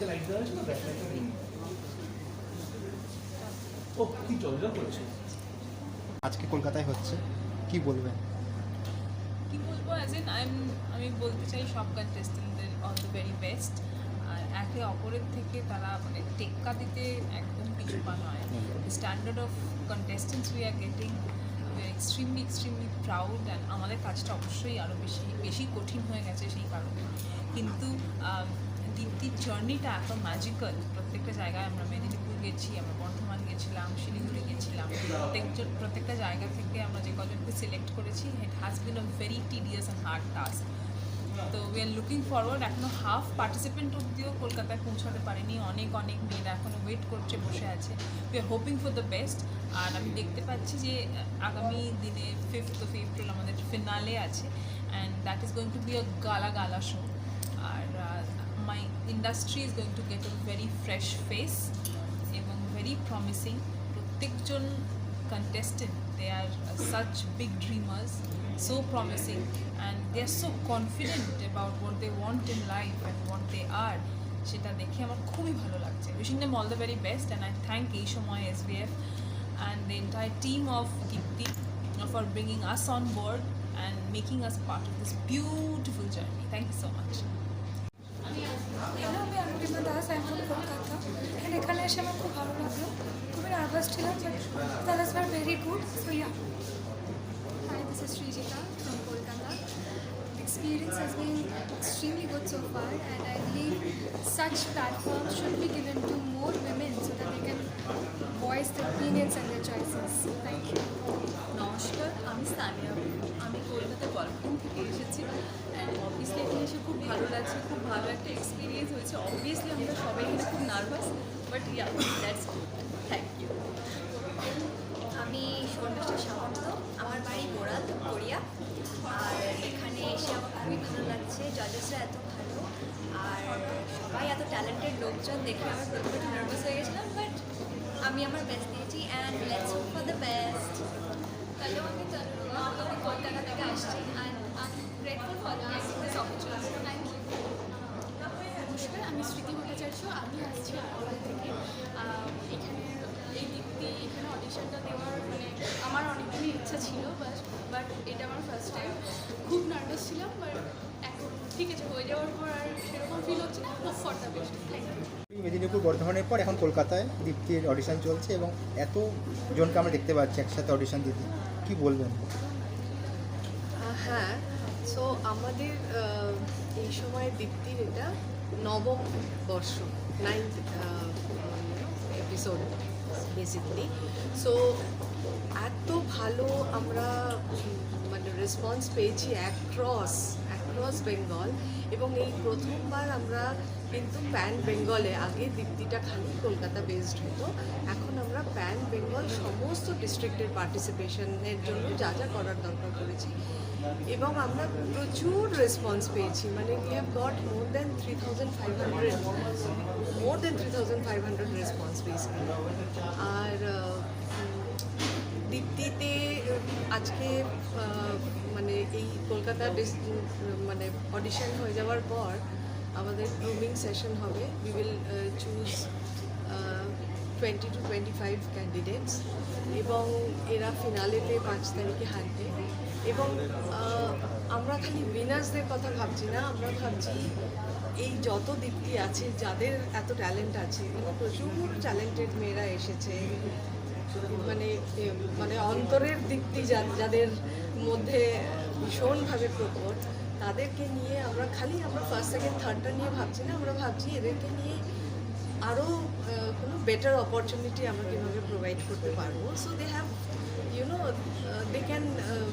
দিকে লাইট দেওয়া আছে না? ব্যাক লাইটটা নেই ও কি জলজল করছে। আজকে কলকাতায় হচ্ছে। কি বলবেন? কি বলব অ্যাজ ইন আই আমি বলতে চাই সব কন্টেস্টেন্টদের অল দ্য ভেরি বেস্ট আর একে অপরের থেকে তারা মানে টেক্কা দিতে একদম কিছু পা নয়। Standard of contestants we are getting extremely extremely proud and আমাদের কাজটা অবশ্যই আরও বেশি বেশি কঠিন হয়ে গেছে সেই কারণে। কিন্তু দীপ্তির জার্নিটা এত ম্যাজিক্যাল প্রত্যেকটা জায়গায় আমরা মেদিনীপুর গেছি, আমরা বর্ধমান গেছিলাম, শিলিগুড়ি গেছিলাম। প্রত্যেকজন, প্রত্যেকটা জায়গা থেকে আমরা যে কজনকে সিলেক্ট করেছি it has been a very tedious and hard task তো উই আর লুকিং ফরওয়ার্ড এখনও হাফ পার্টিসিপেন্ট অব্দিও কলকাতায় পৌঁছাতে পারেনি। অনেক অনেক মেয়েরা এখনও ওয়েট করছে, বসে আছে। We are hoping for the best আর আমি দেখতে পাচ্ছি যে, আগামী দিনে ফিফথ অফ এপ্রিল আমাদের ফিনালে আছে। And that is going to be a gala gala show my industry is going to get a very fresh face এবং ভেরি প্রমিসিং প্রত্যেকজন contestant. They are uh, such big dreamers so promising and they are so confident about what they want in life and what they are. সেটা দেখে আমার খুবই ভালো লাগছে। Wishing them all the very best and I thank এই সময় S B F and the entire team of Dipti for bringing us on board and making us part of this beautiful journey thank you so much hello আমি Anurima Das I from Kolkata and এখানে এসে আমার খুব ভালো লাগল খুবই nervous ছিলাম but that is was very good so yeah Hi, this is Srijita from Kolkata. Experience has been extremely good so far, and I believe such platforms should be given to more women so that they can voice their opinions and their choices. Thank you. নমস্কার আমি সানিয়া আমি কলকাতা গল্পন থেকে এসেছি and obviously এখানে এসে খুব ভালো লাগছে খুব ভালো একটা এক্সপিরিয়েন্স হয়েছে অবভিয়াসলি আমরা সবাই এখানে খুব নার্ভাস বাট ইয়া দ্যাটস লাগছে এত ভালো আর সবাই এত ট্যালেন্টেড লোকজন দেখে আমার প্রথমে একটু নার্ভাস হয়ে গেছিলাম বাট আমি আমার বেস্ট দিয়েছি and let's hope for the best hello আমি আমি কলকাতা থেকে আসছি and I grateful for this opportunity thank you নমস্কার আমি স্মৃতি ভট্টাচার্য আমি আসছি আরামবাগ থেকে। এখানে এই দীপ্তি এখানে অডিশনটা দেওয়ার মানে আমার অনেকদিনই ইচ্ছা ছিল বাট বাট এটা আমার ফার্স্ট টাইম খুব নার্ভাস ছিলাম বাট ঠিক আছে হয়ে যাওয়ার পর আর সেরকম ফিল হচ্ছে না hope for the best Medinipur বর্ধমানের পর এখন কলকাতায় দীপ্তির অডিশন চলছে এবং এত জনকে আমরা দেখতে পাচ্ছি একসাথে অডিশন দিতে। কি বলবেন? হ্যাঁ সো আমাদের এই সময় দীপ্তির এটা নবম বর্ষ নাইন্থ এপিসোড বেসিকলি সো এত ভালো আমরা মানে রেসপন্স পেয়েছি অ্যাক্রস অ্যাক্রস বেঙ্গল এবং এই প্রথমবার আমরা কিন্তু প্যান বেঙ্গলে আগে দীপ্তিটা খালি কলকাতা বেসড হতো। এখন আমরা প্যান বেঙ্গল সমস্ত ডিস্ট্রিক্টের পার্টিসিপেশনের জন্য যা যা করার দরকার করেছি। এবং আমরা প্রচুর রেসপন্স পেয়েছি। মানে we have got more than three thousand five hundred more than three thousand five hundred response পেয়েছি। আর দীপ্তিতে, আজকে মানে এই কলকাতা মানে অডিশন হয়ে যাওয়ার পর আমাদের গ্রুমিং সেশন হবে। We will choose twenty two twenty five candidates এবং এরা ফিনালেতে পাঁচ তারিখে হাঁটবে। এবং আমরা খালি উইনার্সদের কথা ভাবছি না, আমরা ভাবছি এই যত দীপ্তি আছে, যাদের এত ট্যালেন্ট আছে এখানে প্রচুর ট্যালেন্টেড মেয়েরা এসেছে। মানে মানে অন্তরের যা- যাদের মধ্যে ভীষণভাবে প্রকট তাদেরকে নিয়ে আমরা খালি আমরা ফার্স্ট সেকেন্ড থার্ডটা নিয়ে ভাবছি না আমরা ভাবছি এদেরকে নিয়ে আরও কোনো বেটার অপরচুনিটি আমরা কীভাবে প্রোভাইড করতে পারব। So they have you know they can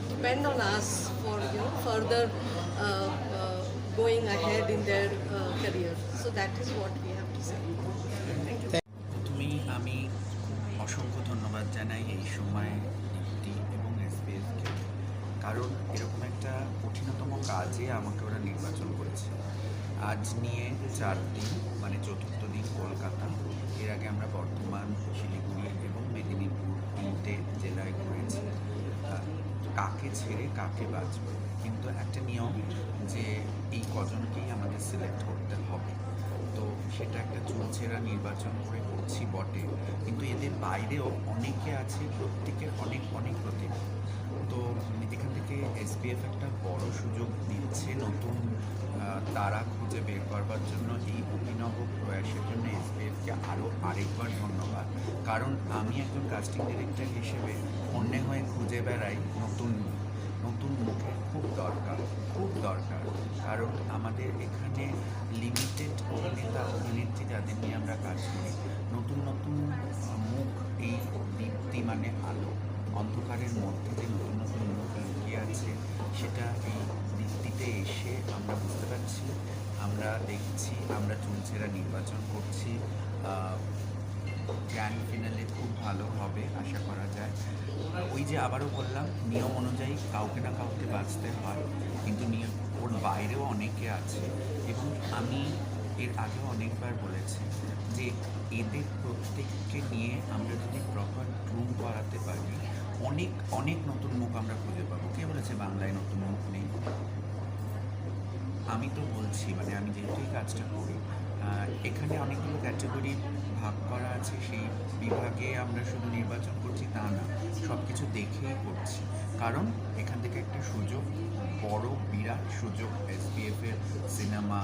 depend on us for you know further going ahead in their uh, career. So that is what we have to say. প্রথমেই আমি অসংখ্য ধন্যবাদ জানাই এই সময়। কারণ এরকম একটা কঠিনতম কাজে আমাকে ওরা নির্বাচন করেছে। আজ নিয়ে চার দিন মানে চতুর্থ দিন কলকাতা। এর আগে আমরা বর্ধমান, শিলিগুড়ি এবং মেদিনীপুর তিনটে জেলায় ঘুরেছি। কাকে ছেড়ে কাকে বাঁচবে? কিন্তু একটা নিয়ম যে এই কজনকেই আমাদের সিলেক্ট করতে হবে। তো সেটা একটা চুলচেরা নির্বাচন করে করছি বটে। কিন্তু এদের বাইরেও অনেকে আছে, প্রত্যেকের অনেক অনেক প্রতিভা। তো এসপিএফ একটা বড় সুযোগ দিচ্ছে নতুন তারা খুঁজে বের করবার জন্য এই অভিনব প্রয়াসের জন্য এসপিএফকে আরও আরেকবার ধন্যবাদ কারণ আমি একজন কাস্টিং ডিরেক্টর হিসেবে অন্যে হয়ে খুঁজে বেড়াই নতুন। নতুন মুখের খুব দরকার খুব দরকার কারণ আমাদের এখানে লিমিটেড অভিনেতা, অভিনেত্রী যাদের নিয়ে আমরা কাজ করি, নতুন নতুন মুখ এই দীপ্তি মানে আলো অন্ধকারের মধ্যে যে নতুন নতুন মুখ আছে, সেটা এই দীপ্তিতে এসে আমরা বুঝতে পারছি, আমরা দেখছি, আমরা চুলছেরা নির্বাচন করছি গ্র্যান্ড ফিনালে খুব ভালো হবে, আশা করা যায়। ওই যে আবারও বললাম, নিয়ম অনুযায়ী কাউকে না কাউকে বাঁচতে হয়, কিন্তু নিয়ম, ওর বাইরেও অনেকে আছে। এবং আমি এর আগেও অনেকবার বলেছি যে এদের প্রত্যেককে নিয়ে আমরা যদি প্রপার গ্রুম করাতে পারি অনেক অনেক নতুন মুখ আমরা খুঁজে পাবো। কে বলেছে বাংলায় নতুন মুখ নেই? আমি তো বলছি মানে আমি যেহেতু এই কাজটা করি এখানে অনেকগুলো ক্যাটাগরি ভাগ করা আছে, সেই বিভাগে আমরা শুধু নির্বাচন করছি, তা না সব কিছু দেখেই করছি। কারণ এখান থেকে একটা সুযোগ, বড় বিরাট সুযোগ এসপিএফ এর cinema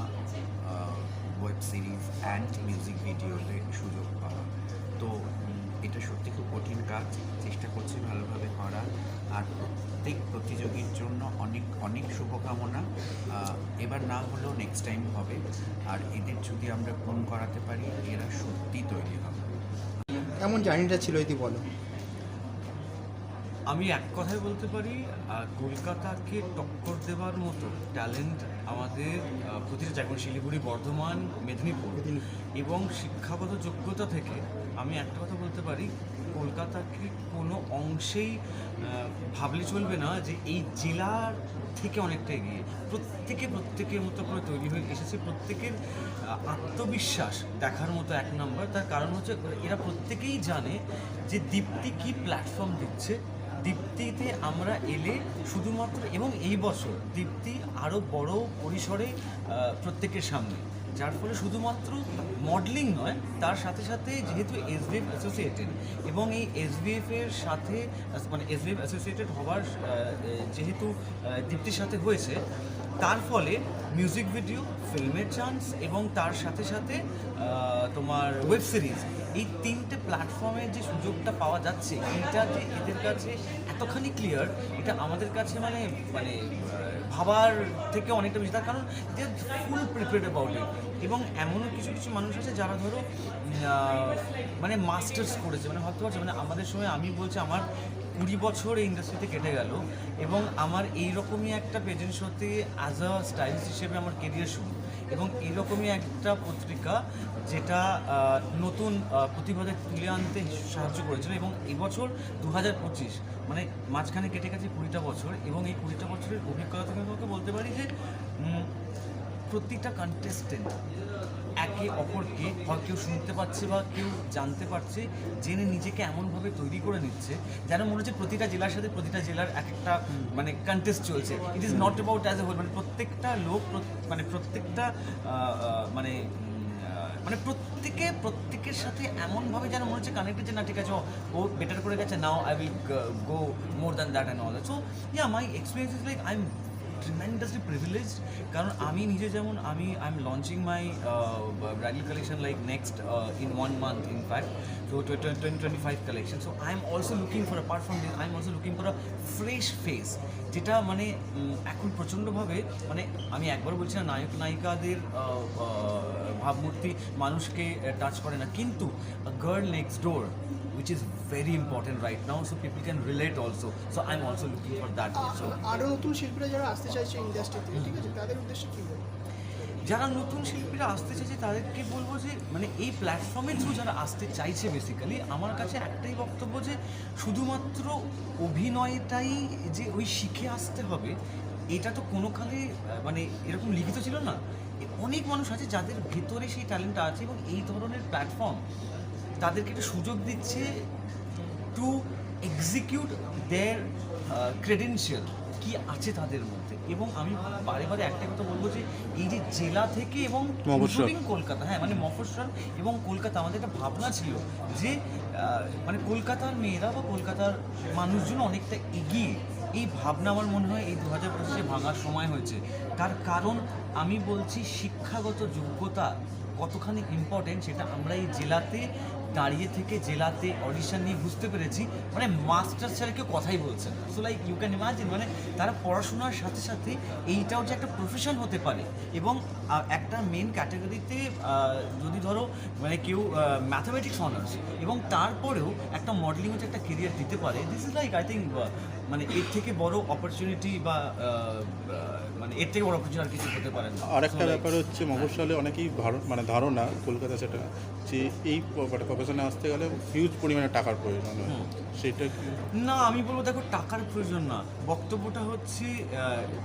web series and music ভিডিওতে সুযোগ পাওয়া। তো এটা সত্যি খুব কঠিন কাজ। চেষ্টা করছি ভালোভাবে করার। আর প্রত্যেক প্রতিযোগীর জন্য অনেক অনেক শুভকামনা। এবার না হলেও নেক্সট টাইম হবে। আর এদের যদি আমরা ফোন করাতে পারি, এরা সত্যি তৈরি হবে। কেমন জার্নিটা ছিল, যদি বলো? আমি এক কথায় বলতে পারি কলকাতাকে টক্কর দেওয়ার মতো ট্যালেন্ট আমাদের প্রতিটা জায়গায় শিলিগুড়ি বর্ধমান মেদিনীপুর এবং শিক্ষাগত যোগ্যতা থেকে আমি একটা কথা বলতে পারি কলকাতাকে কোনো অংশেই ভাবলে চলবে না যে এই জেলার থেকে অনেকটা এগিয়ে। প্রত্যেকে প্রত্যেকের মতো করে তৈরি হয়ে এসেছে প্রত্যেকের আত্মবিশ্বাস দেখার মতো এক নম্বর তার কারণ হচ্ছে এরা প্রত্যেকেই জানে যে দীপ্তি কি প্ল্যাটফর্ম দিচ্ছে দীপ্তিতে আমরা এলে শুধুমাত্র এবং এই বছর দীপ্তি আরও বড় পরিসরে প্রত্যেকের সামনে। যার ফলে শুধুমাত্র মডেলিং নয়, তার সাথে সাথে যেহেতু এসবিএফ অ্যাসোসিয়েটেড এবং এই এসবিএফ এর সাথে মানে এসবিএফ অ্যাসোসিয়েটেড হওয়ার যেহেতু দীপ্তির সাথে হয়েছে, তার ফলে মিউজিক ভিডিও ফিল্মের চান্স এবং তার সাথে সাথে তোমার ওয়েব সিরিজ এই তিনটে প্ল্যাটফর্মের যে সুযোগটা পাওয়া যাচ্ছে এটা যে এদের কাছে এতখানি ক্লিয়ার এটা আমাদের কাছে মানে মানে ভাবার থেকে অনেকটা বেশি, তার কারণ দে ফুল প্রিপেয়ার্ড অ্যাবাউট ইট এবং এমনও কিছু কিছু মানুষ আছে যারা ধরো মানে মাস্টার্স করেছে মানে ভাবতে পারছ মানে আমাদের সময় আমি বলছি আমার কুড়ি বছর এই ইন্ডাস্ট্রিতে কেটে গেল এবং আমার এইরকমই একটা পেজেন্ট শোতে অ্যাজ আ স্টাইলিস্ট হিসেবে আমার কেরিয়ার শুরু। এবং এরকমই একটা পত্রিকা যেটা নতুন প্রতিভাদের তুলে আনতে সাহায্য করেছিল এবং এবছর দু হাজার পঁচিশ মানে মাঝখানে কেটে গেছে কুড়িটা বছর এবং এই কুড়িটা বছরের অভিজ্ঞতা থেকে তোমাকে বলতে পারি যে প্রতিটা কন্টেস্টেন্ট একে অপরকে হয় কেউ শুনতে পাচ্ছে বা কেউ জানতে পারছে, জেনে নিজেকে এমনভাবে তৈরি করে নিচ্ছে যেন মনে হচ্ছে প্রতিটা জেলার সাথে প্রতিটা জেলার এক একটা মানে কন্টেস্ট চলছে। It is not about as a whole মানে প্রত্যেকটা লোক মানে প্রত্যেকটা মানে মানে প্রত্যেকে, প্রত্যেকের সাথে এমনভাবে যেন মনে হচ্ছে কানেক্টেড যে না, ঠিক আছে, ও- ও বেটার করে গেছে now I will go more than that and all so yeah my experience is like I am tremendously privileged কারণ আমি নিজে যেমন, আমি I am launching my bridal collection like next in one month in fact তো twenty twenty five collection so I am also looking for apart from this I am also looking for a fresh face যেটা মানে এখন প্রচণ্ডভাবে মানে আমি একবার বলছি না, নায়ক, নায়িকাদের ভাবমূর্তি মানুষকে টাচ করে না। কিন্তু girl next door which is very important right now so people can relate also. So i'm also looking for that also. আরও নতুন শিল্পীরা যারা আসতে চাইছে ইন্ডাস্ট্রিতে ঠিক আছে? তাদের উদ্দেশ্যে কী বলব? যারা নতুন শিল্পীরা আসতে চাইছে তাদেরকে বলব যে মানে এই প্ল্যাটফর্মের থ্রু যারা আসতে চাইছে বেসিক্যালি আমার কাছে একটাই বক্তব্য যে শুধুমাত্র অভিনয়টাই যে ওই শিখে আসতে হবে এটা তো কোনোখানে আহ, মানে এরকম লিখিত ছিল না। অনেক মানুষ আছে যাদের ভেতরে সেই ট্যালেন্টটা আছে এবং এই ধরনের প্ল্যাটফর্ম তাদেরকে একটা সুযোগ দিচ্ছে টু এক্সিকিউট দেয়ার ক্রেডেন্সিয়াল কি আছে তাদের মধ্যে? এবং আমি বারে বারে একটা কথা বলব যে এই যে জেলা থেকে এবং কলকাতা হ্যাঁ মানে মফস্বল এবং কলকাতা আমাদের একটা ভাবনা ছিল যে মানে কলকাতার মেয়েরা বা কলকাতার মানুষজন অনেকটা এগিয়ে। এই ভাবনা আমার মনে হয় এই দু হাজার পঁচিশে ভাঙার সময় হয়েছে। তার কারণ আমি বলছি শিক্ষাগত যোগ্যতা কতখানি ইম্পর্টেন্ট সেটা আমরা এই জেলাতে দাঁড়িয়ে থেকে জেলাতে অডিশন নিয়ে বুঝতে পেরেছি। মানে মাস্টার স্যার কেউ কথাই বলছে so like you can imagine মানে তারা পড়াশোনার সাথে সাথে এইটাও যে একটা প্রফেশন হতে পারে। এবং একটা মেন ক্যাটাগরিতে যদি ধরো মানে কেউ ম্যাথামেটিক্স অনার্স এবং তারপরেও একটা মডেলিং হচ্ছে একটা কেরিয়ার দিতে পারে this is like I think মানে এর থেকে বড় অপরচুনিটি বা মানে এর থেকে বড় অপরচুনিটি আর কিছু হতে পারে না। আর একটা ব্যাপার হচ্ছে মফস্বলে অনেকেই মানে ধারণা কলকাতা সেটা যে এই প্রফেশনে আসতে গেলে হিউজ পরিমাণে টাকার প্রয়োজন। সেটা না আমি বলব দেখো টাকার প্রয়োজন না। বক্তব্যটা হচ্ছে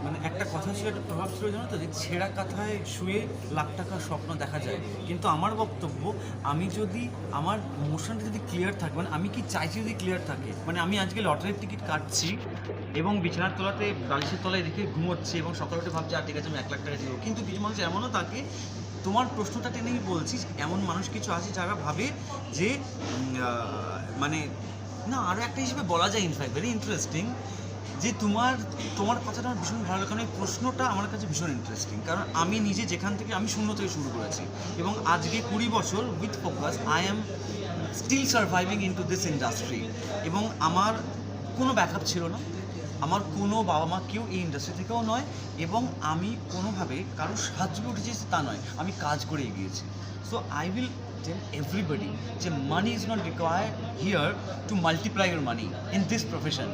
মানে একটা কথা ছিল একটা প্রভাব ছিল জানো তো যে ছেঁড়া কাঁথায় শুয়ে লাখ টাকার স্বপ্ন দেখা যায়। কিন্তু আমার বক্তব্য আমি যদি আমার মোশনটা যদি ক্লিয়ার থাকে মানে আমি কি চাইছি যদি ক্লিয়ার থাকে? মানে আমি আজকে লটারির টিকিট কাটছি এবং বিছানার তলাতে, বালিশের তলায় রেখে ঘুমোচ্ছি এবং সকালে উঠে ভাবছে, আর ঠিক আছে, আমি এক লাখ টাকা দিব। কিন্তু কিছু মানুষ এমনও থাকে, তোমার প্রশ্নটা টেনেই বলছি এমন মানুষ কিছু আছে যারা ভাবে যে মানে না আরও একটা হিসেবে বলা যায় ইনফ্যাক্ট ভেরি ইন্টারেস্টিং যে তোমার তোমার কথাটা আমার ভীষণ ভালো লাগে। কারণ এই প্রশ্নটা আমার কাছে ভীষণ ইন্টারেস্টিং কারণ আমি নিজে যেখান থেকে, আমি শূন্য থেকে শুরু করেছি। এবং আজকে কুড়ি বছর with focus I am still surviving in to this industry এবং আমার কোনো ব্যাকআপ ছিল না। আমার কোনো বাবা মা কেউ এই ইন্ডাস্ট্রি থেকেও নয় এবং আমি কোনোভাবে কারও সাহায্য উঠেছি তা নয়। আমি কাজ করে এগিয়েছি। So I will tell everybody যে money is not require here to multiply your money in this profession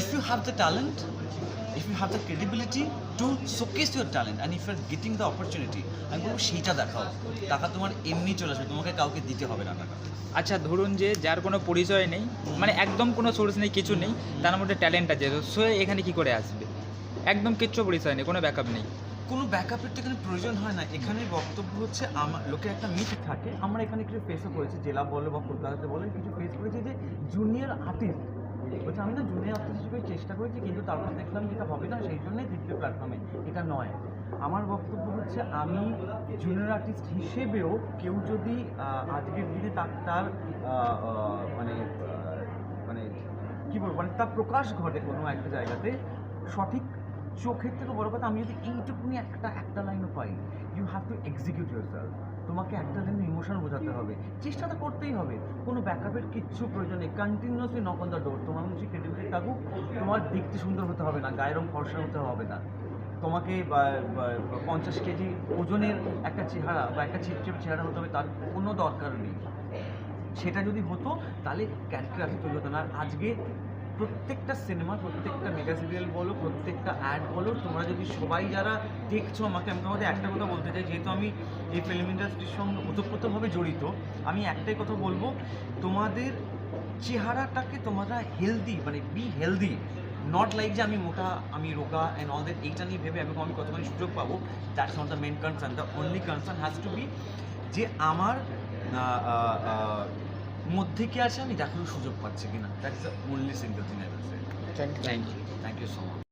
if you have the the talent, if you have credibility to to your talent talent if if you're getting the opportunity, আমি বলব সেইটা দেখাও। টাকা তোমার এমনি চলে আসবে তোমাকে কাউকে দিতে হবে না টাকা। আচ্ছা ধরুন যে যার কোনো পরিচয় নেই মানে একদম কোনো সোর্স নেই কিছু নেই তার মধ্যে ট্যালেন্ট আছে সে এখানে কি করে আসবে? একদম কিচ্ছু পরিচয় নেই কোনো ব্যাকআপ নেই। কোনো ব্যাকআপের তো এখানে প্রয়োজন হয় না। এখানে বক্তব্য হচ্ছে আমার লোকের একটা মিথ থাকে। আমরা এখানে কিছু ফেসও করেছি জেলা বলো বা কলকাতাতে বলো কিছু ফেস করেছি যে জুনিয়র আর্টিস্ট বলছে আমি না জুনিয়র আর্টিস্ট হিসেবে চেষ্টা করেছি, কিন্তু তারপর দেখলাম যেটা হবে না, সেই জন্যই তৃতীয় প্ল্যাটফর্মে এটা নয়। আমার বক্তব্য হচ্ছে, আমি জুনিয়র আর্টিস্ট হিসেবেও কেউ যদি আজকের দিনে তার তার মানে মানে কি বলব মানে তার প্রকাশ ঘটে কোনো একটা জায়গাতে, সঠিক চোখের থেকে বড় কথা, আমি যদি এইটুকুনি একটা একটা লাইনও পাই you have to execute yourself তোমাকে একটা লাইনের ইমোশন বোঝাতে হবে। চেষ্টা তো করতেই হবে। কোনো ব্যাকআপের কিচ্ছু প্রয়োজন নেই। Continuously knock on the door তোমার মধ্যে ক্রেডিবিলিটি থাকুক, তোমার দেখতে সুন্দর হতে হবে না, গায়ের রং ফর্সা হতে হবে না। তোমাকে পঞ্চাশ কেজি ওজনের একটা চেহারা বা একটা চিপচিপ চেহারা হতে হবে, তার কোনো দরকার নেই। সেটা যদি হতো, তাহলে ক্যারেক্টার তৈরি হতো না। আজকে প্রত্যেকটা সিনেমা প্রত্যেকটা মেগা সিরিয়াল বলো, প্রত্যেকটা অ্যাড বলো, তোমরা যদি সবাই যারা দেখছ আমাকে, আমি তোমাদের একটা কথা বলতে চাই, যেহেতু আমি এই ফিল্ম ইন্ডাস্ট্রির সঙ্গে ওতপ্রোতভাবে জড়িত, আমি একটাই কথা বলব, তোমাদের চেহারাটাকে তোমরা হেলদি মানে বি হেলদি নট লাইক যে আমি মোটা, আমি রোগা অ্যান্ড অল দ্যাট এইটা নিয়ে ভেবে আমি আমি কতখানি সুযোগ পাবো that's not the main concern the only concern has to be যে আমার মধ্যে কি আছে? আমি দেখানোর সুযোগ পাচ্ছি কিনা? That is the only single thing I will say thank you thank you so much